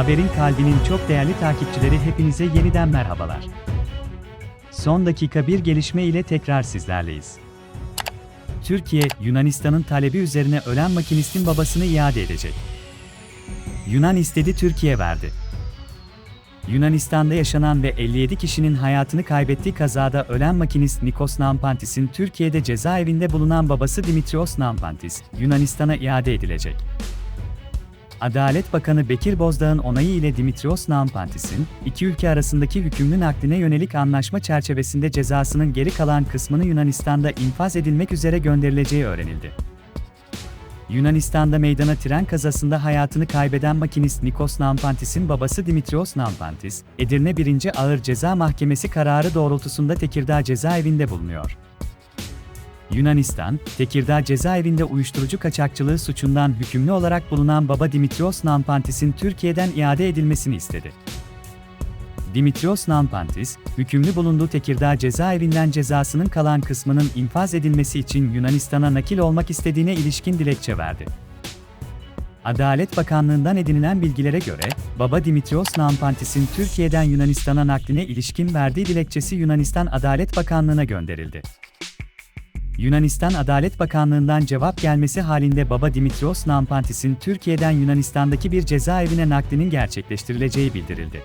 Haberin kalbinin çok değerli takipçileri hepinize yeniden merhabalar. Son dakika bir gelişme ile tekrar sizlerleyiz. Türkiye, Yunanistan'ın talebi üzerine ölen makinistin babasını iade edecek. Yunan istedi, Türkiye verdi. Yunanistan'da yaşanan ve 57 kişinin hayatını kaybettiği kazada ölen makinist Nikos Nampantis'in Türkiye'de cezaevinde bulunan babası Dimitrios Nampantis, Yunanistan'a iade edilecek. Adalet Bakanı Bekir Bozdağ'ın onayı ile Dimitrios Nampantis'in, iki ülke arasındaki hükümlü nakline yönelik anlaşma çerçevesinde cezasının geri kalan kısmını Yunanistan'da infaz edilmek üzere gönderileceği öğrenildi. Yunanistan'da meydana tren kazasında hayatını kaybeden makinist Nikos Nampantis'in babası Dimitrios Nampantis, Edirne 1. Ağır Ceza Mahkemesi kararı doğrultusunda Tekirdağ cezaevinde bulunuyor. Yunanistan, Tekirdağ cezaevinde uyuşturucu kaçakçılığı suçundan hükümlü olarak bulunan baba Dimitrios Nampantis'in Türkiye'den iade edilmesini istedi. Dimitrios Nampantis, hükümlü bulunduğu Tekirdağ cezaevinden cezasının kalan kısmının infaz edilmesi için Yunanistan'a nakil olmak istediğine ilişkin dilekçe verdi. Adalet Bakanlığı'ndan edinilen bilgilere göre, baba Dimitrios Nampantis'in Türkiye'den Yunanistan'a nakline ilişkin verdiği dilekçesi Yunanistan Adalet Bakanlığı'na gönderildi. Yunanistan Adalet Bakanlığı'ndan cevap gelmesi halinde baba Dimitrios Nampantis'in Türkiye'den Yunanistan'daki bir cezaevine naklinin gerçekleştirileceği bildirildi.